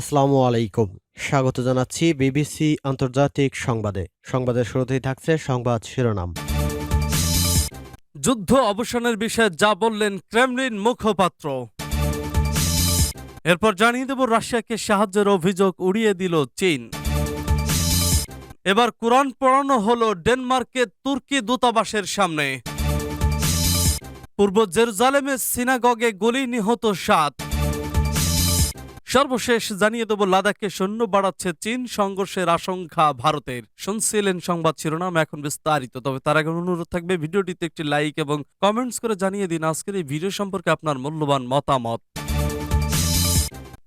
আসসালামু আলাইকুম। স্বাগত জানাচ্ছি বিবিসি আন্তর্জাতিক সংবাদে। সংবাদের শুরুতেই থাকছে সংবাদ শিরোনাম। যুদ্ধ অবসানের বিষয়ে যা বললেন ক্রেমলিন মুখপাত্র। এরপর জানিয়ে দেব রাশিয়াকে সাহায্যের অভিযোগ উড়িয়ে দিল চীন। এবার কোরআন পড়ানো হলো ডেনমার্কের তুর্কি দূতাবাসের সামনে। পূর্ব জেরুজালেমের সিনাগগে গুলি নিহত সাত। সর্বশেষ জানিয়ে দেব, লাদাখে সৈন্য বাড়াচ্ছে চীন, সংঘর্ষের আশঙ্কা ভারতের। শুনছিলেন সংবাদ শিরোনাম, এখন বিস্তারিত। তবে তার আগে অনুরোধ থাকবে, ভিডিওটিতে একটি লাইক এবং কমেন্টস করে জানিয়ে দিন। আজকের এই ভিডিও সম্পর্কে আপনার মূল্যবান মতামত।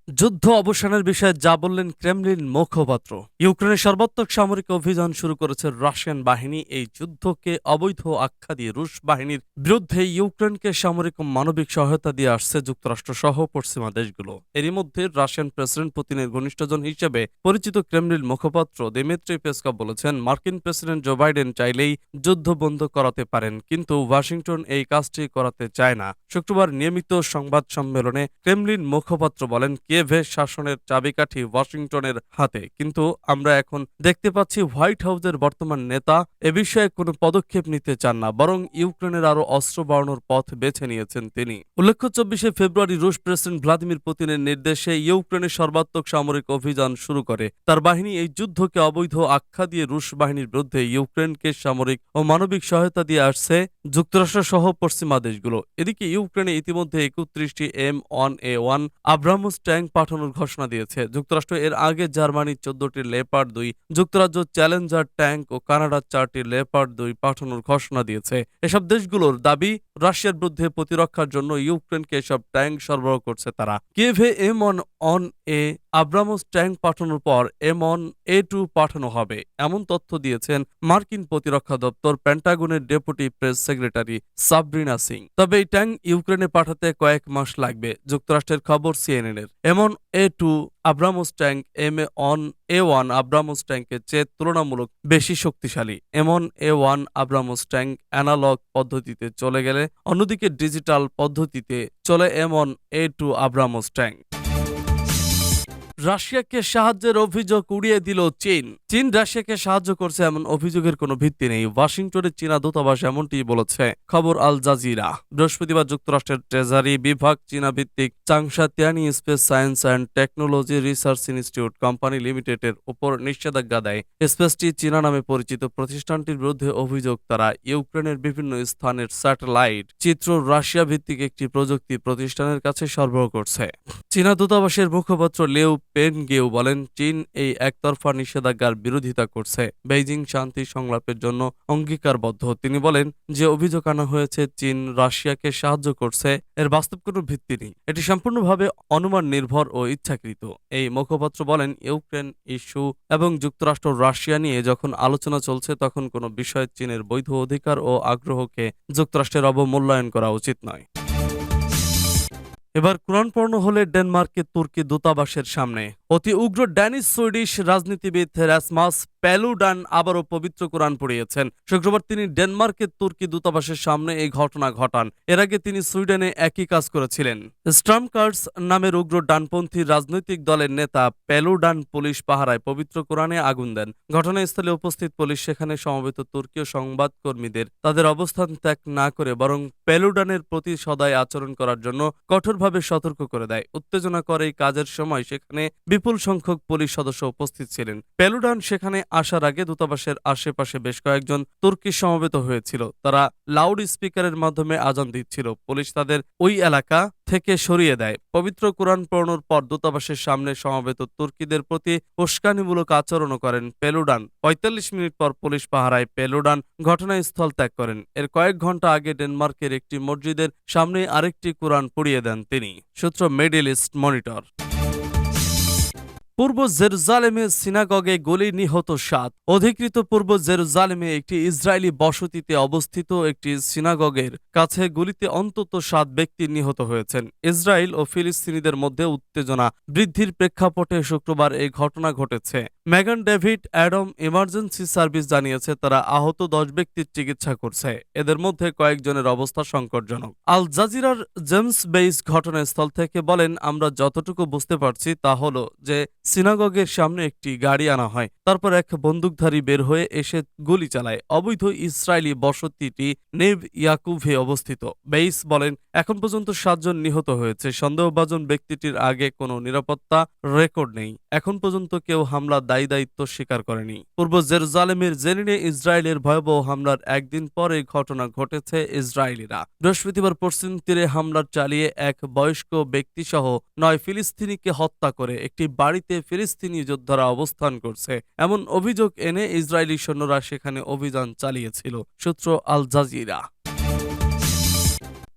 যুদ্ধ অবসানের বিষয়ে যা বললেন ক্রেমলিন মুখপাত্র। ইউক্রেনের সর্বাত্মক সামরিক অভিযান শুরু করেছে রাশিয়ান বাহিনী। এই যুদ্ধকে অবৈধ আখ্যা দিয়ে রুশ বাহিনীর বিরুদ্ধে ইউক্রেনকে সামরিক ও মানবিক সহায়তা দিয়ে আসছে যুক্তরাষ্ট্র সহ পশ্চিমা দেশগুলো। এরই মধ্যে রাশিয়ান প্রেসিডেন্ট পুতিনের ঘনিষ্ঠজন হিসেবে পরিচিত ক্রেমলিন মুখপাত্র দিমিত্রি পেসকভ বলেছেন, মার্কিন প্রেসিডেন্ট জো বাইডেন চাইলেই যুদ্ধ বন্ধ করাতে পারেন, কিন্তু ওয়াশিংটন এই কাজটি করাতে চায় না। শুক্রবার নিয়মিত সংবাদ সম্মেলনে ক্রেমলিন মুখপাত্র বলেন কিয়েভে শাসনের চাবিকাঠি ওয়াশিংটনের হাতে। কিন্তু আমরা এখন দেখতে পাচ্ছি হোয়াইট হাউসের বর্তমান নেতা এ বিষয়ে কোনো পদক্ষেপ নিতে চান না, বরং ইউক্রেনের আরও অস্ত্র বাড়ানোর পথ বেছে নিয়েছেন তিনি। উল্লেখ্য, চব্বিশে ফেব্রুয়ারি রুশ প্রেসিডেন্ট ভ্লাদিমির পুতিনের নির্দেশে ইউক্রেনের সর্বাত্মক সামরিক অভিযান শুরু করে। তার বাহিনী এই যুদ্ধকে অবৈধ আখ্যা দিয়ে রুশ বাহিনীর বিরুদ্ধে ইউক্রেনকে সামরিক ও মানবিক সহায়তা দিয়ে আসছে যুক্তরাষ্ট্র সহ পশ্চিমা দেশগুলো। এদিকে ইউক্রেনে ইতিমধ্যে একত্রিশটি M one A one Abrams tank পাঠানোর ঘোষণা দিয়েছে। যুক্তরাষ্ট্র এর আগে জার্মানির চোদ্দটি লেপার দুই, যুক্তরাজ্য চ্যালেঞ্জার ট্যাঙ্ক ও কানাডার চারটি লেপার দুই পাঠানোর ঘোষণা দিয়েছে। এসব দেশগুলোর দাবি রাশিয়ার বিরুদ্ধে প্রতিরক্ষার জন্য ইউক্রেনকে এসব ট্যাঙ্ক সরবরাহ করছে তারা। কিয়েভে M one on A Abrams tank পাঠানোর পর এম অন এ টু পাঠানো হবে, এমন তথ্য দিয়েছেন মার্কিন প্রতিরক্ষা দপ্তর প্যান্টাগনের deputy press secretary Sabrina Singh. তবে এই ট্যাঙ্ক ইউক্রেনে পাঠাতে কয়েক মাস লাগবে, যুক্তরাষ্ট্রের খবর সিএনএন এর M one A two Abrams tank M A on A one Abrams ট্যাঙ্কের চেয়ে তুলনামূলক বেশি শক্তিশালী। M one A one Abrams tank analog পদ্ধতিতে চলে গেলে, অন্যদিকে ডিজিটাল পদ্ধতিতে চলে এমন এ টু আব্রামোস ট্যাঙ্ক রাশিয়াকে সাহায্যের অভিযোগ উড়িয়ে দিল চীন। চীন রাশিয়াকে সাহায্য করছে এমন অভিযোগের কোনো ভিত্তি নেই। ওয়াশিংটনের চীনা দূতাবাস এমনটি বলেছে। খবর আল জাজিরা। বৃহস্পতিবার যুক্তরাষ্ট্রের ট্রেজারি বিভাগ চীনা ভিত্তিক Changsha Tianyi space science and technology research institute company লিমিটেডের উপর নিষেধাজ্ঞা দেয়। স্পেসটি চীনা নামে পরিচিত প্রতিষ্ঠানটির বিরুদ্ধে অভিযোগ তারা ইউক্রেনের বিভিন্ন স্থানের স্যাটেলাইট চিত্র রাশিয়া ভিত্তিক একটি প্রযুক্তি প্রতিষ্ঠানের কাছে সরবরাহ করছে। চীনা দূতাবাসের মুখপাত্র লেউ পেন গেউ বলেন, চীন এই একতরফা নিষেধাজ্ঞার বিরোধিতা করছে। বেইজিং শান্তি সংলাপের জন্য অঙ্গীকারবদ্ধ। তিনি বলেন, যে অভিযোগ আনা হয়েছে চীন রাশিয়াকে সাহায্য করছে, এর বাস্তব কোনো ভিত্তি নেই। এটি সম্পূর্ণভাবে অনুমান নির্ভর ও ইচ্ছাকৃত। এই মুখপাত্র বলেন, ইউক্রেন ইস্যু এবং যুক্তরাষ্ট্র রাশিয়া নিয়ে যখন আলোচনা চলছে, তখন কোনো বিষয়ে চীনের বৈধ অধিকার ও আগ্রহকে যুক্তরাষ্ট্রের অবমূল্যায়ন করা উচিত নয়। এবার কোরআন পড়ানো হলে ডেনমার্কের তুর্কি দূতাবাসের সামনে। অতি উগ্র ড্যানিশ সুইডিশ রাজনীতিবিদ রাসমাস প্যালুডান আবারও পবিত্র কোরআন পড়িয়েছেন। শুক্রবার তিনি ডেনমার্কের তুর্কি দূতাবাসের সামনে এই ঘটনা ঘটান। এর আগে তিনি সুইডেনে একই কাজ করেছিলেন। স্ট্রামকার্স নামের উগ্র ডানপন্থী রাজনৈতিক দলের নেতা প্যালুডান পুলিশ পাহারায় পবিত্র কোরআনে আগুন দেন। ঘটনাস্থলে উপস্থিত পুলিশ সেখানে সমবেত তুর্কীয় সংবাদকর্মীদের তাদের অবস্থান ত্যাগ না করে বরং প্যালুডানের প্রতি সদায় আচরণ করার জন্য কঠোরভাবে সতর্ক করে দেয়। উত্তেজনা করে এই কাজের সময় সেখানে বিপুল সংখ্যক পুলিশ সদস্য উপস্থিত ছিলেন। পেলুডান সেখানে আসার আগে দূতাবাসের আশেপাশে বেশ কয়েকজন তুর্কি সমবেত হয়েছিল। তারা লাউড স্পিকারের মাধ্যমে আজান দিচ্ছিল। পুলিশ তাদের ওই এলাকা থেকে সরিয়ে দেয়। পবিত্র কোরআন পড়ানোর পর দূতাবাসের সামনে সমবেত তুর্কিদের প্রতি উস্কানিমূলক আচরণও করেন পেলুডান। পঁয়তাল্লিশ মিনিট পর পুলিশ পাহারায় পেলুডান ঘটনাস্থল ত্যাগ করেন। এর কয়েক ঘণ্টা আগে ডেনমার্কের একটি মসজিদের সামনে আরেকটি কোরআন পুড়িয়ে দেন তিনি। সূত্র মিডিল ইস্ট মনিটর। পূর্ব জেরুজালেমে সিনাগগে গলি নিহত সাত। অধিকৃত পূর্ব জেরুজালেমে একটি ইসরায়েলি বসতিতে অবস্থিত একটি সিনাগগের কাছে গুলিতে অন্তত সাত ব্যক্তি নিহত হয়েছেন। ইসরায়েল ও ফিলিস্তিনিদের মধ্যে উত্তেজনা বৃদ্ধির প্রেক্ষাপটে শুক্রবার এই ঘটনা ঘটেছে। মেগান ডেভিড অ্যাডম ইমার্জেন্সি সার্ভিস জানিয়েছে, তারা আহত দশ ব্যক্তির চিকিৎসা করছে। এদের মধ্যে কয়েকজনের অবস্থা সংকটজনক। আল জাজিরার জেমস বেইস ঘটনাস্থল থেকে বলেন, আমরা যতটুকু বুঝতে পারছি তা হলো যে সিনাগগের সামনে একটি গাড়ি আনা হয়। তারপর এক বন্দুকধারী বের হয়ে এসে গুলি চালায়। অবৈধ ইসরায়েলি বসতিটি নেভ ইয়াকুভে অবস্থিত। বেইস বলেন, এখন পর্যন্ত সাতজন নিহত হয়েছে। সন্দেহভাজন ব্যক্তিটির আগে কোনো নিরাপত্তা রেকর্ড নেই। এখন পর্যন্ত কেউ হামলার দায়ী দায়িত্ব স্বীকার করেনি। পূর্ব জেরুজালেমের জেনিনে ইসরায়েলের ভয়াবহ হামলার একদিন পরে ঘটনা ঘটেছে ইসরায়েলিরা। বৃহস্পতিবার পশ্চিম তীরে হামলার চালিয়ে এক বয়স্ক ব্যক্তিসহ নয় ফিলিস্তিনিকে হত্যা করে একটি বাড়িতে ফিলিস্তিনি যোদ্ধারা অবস্থান করছে। এমন অভিযোগ এনে ইসরায়েলি সৈন্যরা সেখানে অভিযান চালিয়েছিল, সূত্র আল জাজিরা।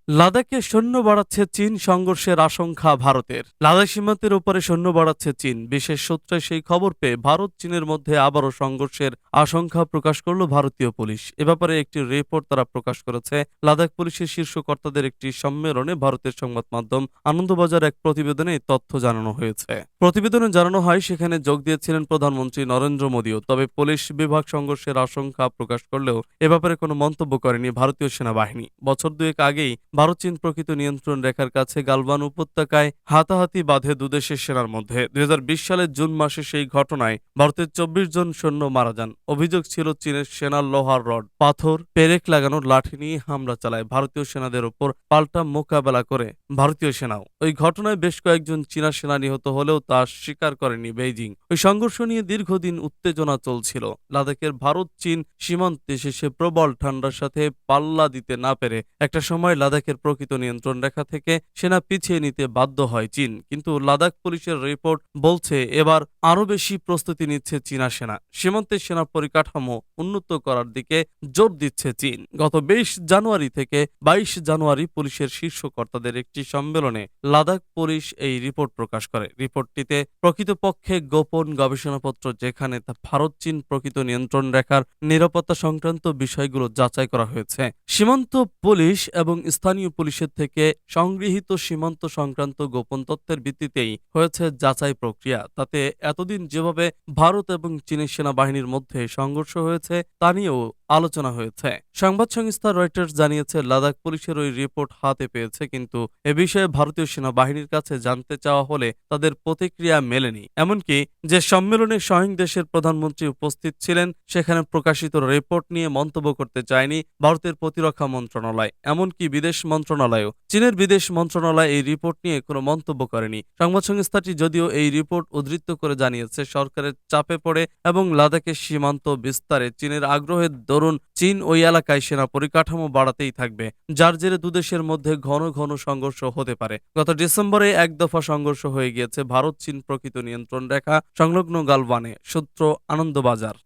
লাদাখে সৈন্য বাড়াচ্ছে চীন সংঘর্ষের আশঙ্কা ভারতের। লাদাখ সীমান্তের উপরে সৈন্য বাড়াচ্ছে চীন। বিশেষ সূত্রে সেই খবর পেয়ে ভারত চীনের মধ্যে আবারও সংঘর্ষের আশঙ্কা প্রকাশ করল ভারতীয় পুলিশ। এ ব্যাপারে একটি রিপোর্ট তারা প্রকাশ করেছে। লাদাখ পুলিশের শীর্ষ কর্তাদের একটি সম্মেলনে ভারতের সংবাদ মাধ্যম আনন্দবাজার এক প্রতিবেদনে তথ্য জানানো হয়েছে। প্রতিবেদনে জানানো হয়, সেখানে যোগ দিয়েছিলেন প্রধানমন্ত্রী নরেন্দ্র মোদীও। তবে পুলিশ বিভাগ সংঘর্ষের আশঙ্কা প্রকাশ করলেও এ ব্যাপারে কোনো মন্তব্য করেনি ভারতীয় সেনাবাহিনী। বছর দুয়েক আগেই ভারত চীন প্রকৃত নিয়ন্ত্রণ রেখার কাছে গালবান উপত্যকায় হাতাহাতি বাঁধে দুদেশের সেনার মধ্যে। দুই সালের জুন মাসে সেই ঘটনায় ভারতের চব্বিশ জন সৈন্য মারা যান। অভিযোগ ছিল চীনের সেনার লোহার রড, পাথর, পেরেক লাগানোর লাঠি নিয়ে হামলা চালায় ভারতীয় সেনাদের ওপর পাল্টা মোকাবেলা করে ভারতীয় সেনাও। ওই ঘটনায় বেশ কয়েকজন চীনা সেনা নিহত হলেও তা স্বীকার করেনি বেইজিং। ওই সংঘর্ষ নিয়ে দীর্ঘদিন উত্তেজনা চলছিল। লাদাখের ভারত চীন সীমান্তে শেষে প্রবল ঠান্ডার সাথে পাল্লা দিতে না পেরে একটা সময় লাদাখের প্রকৃত নিয়ন্ত্রণ রেখা থেকে সেনা পিছিয়ে নিতে বাধ্য হয় চীন। কিন্তু লাদাখ পুলিশের রিপোর্ট বলছে এবার আরও বেশি প্রস্তুতি নিচ্ছে চীনা সেনা। সীমান্তের সেনা পরিকাঠামো উন্নত করার দিকে জোর দিচ্ছে চীন। গত বিশ জানুয়ারি থেকে বাইশ জানুয়ারি পুলিশের শীর্ষ কর্তাদের একটি সম্মেলনে লাদাখ পুলিশ এই রিপোর্ট প্রকাশ করে। রিপোর্টটিতে প্রকৃতপক্ষে গোপন গবেষণাপত্র যেখানে ভারত চীন প্রকৃত নিয়ন্ত্রণ রেখার নিরাপত্তা সংক্রান্ত বিষয়গুলো যাচাই করা হয়েছে। সীমান্ত পুলিশ এবং স্থানীয় পুলিশের থেকে সংগৃহীত সীমান্ত সংক্রান্ত গোপন তথ্যের ভিত্তিতেই হয়েছে যাচাই প্রক্রিয়া। তাতে এতদিন যেভাবে ভারত এবং চীনের সেনাবাহিনীর মধ্যে সংঘর্ষ হয়েছে, তা নিয়েও আলোচনা হয়েছে। সংবাদ সংস্থা রয়টার্স জানিয়েছে, লাদাখ পুলিশের ওই রিপোর্ট হাতে পেয়েছে, কিন্তু এ বিষয়ে ভারতীয় সেনাবাহিনীর কাছে জানতে চাওয়া হলে তাদের প্রতিক্রিয়া মেলেনি। এমনকি যে সম্মেলনে স্বয়ং দেশের প্রধানমন্ত্রী উপস্থিত ছিলেন, সেখানে প্রকাশিত রিপোর্ট নিয়ে মন্তব্য করতে চায়নি ভারতের প্রতিরক্ষা মন্ত্রণালয়। এমনকি বিদেশ মন্ত্রণালয়ও। চীনের বিদেশ মন্ত্রণালয় এই রিপোর্ট নিয়ে কোনো মন্তব্য করেনি। সংবাদ সংস্থাটি যদিও এই রিপোর্ট উদ্ধৃত করে জানিয়েছে, সরকারের চাপে পড়ে এবং লাদাখের সীমান্ত বিস্তারে চীনের আগ্রহের দরুন চীন ওই এলাকায় সেনা পরিকাঠামো বাড়াতেই থাকবে, যার জেরে দুদেশের মধ্যে ঘন ঘন সংঘর্ষ হতে পারে। গত ডিসেম্বরে এক দফা সংঘর্ষ হয়ে গিয়েছে ভারত চীন প্রকৃত নিয়ন্ত্রণ রেখা সংলগ্ন গালওয়ানে, সূত্র আনন্দবাজার।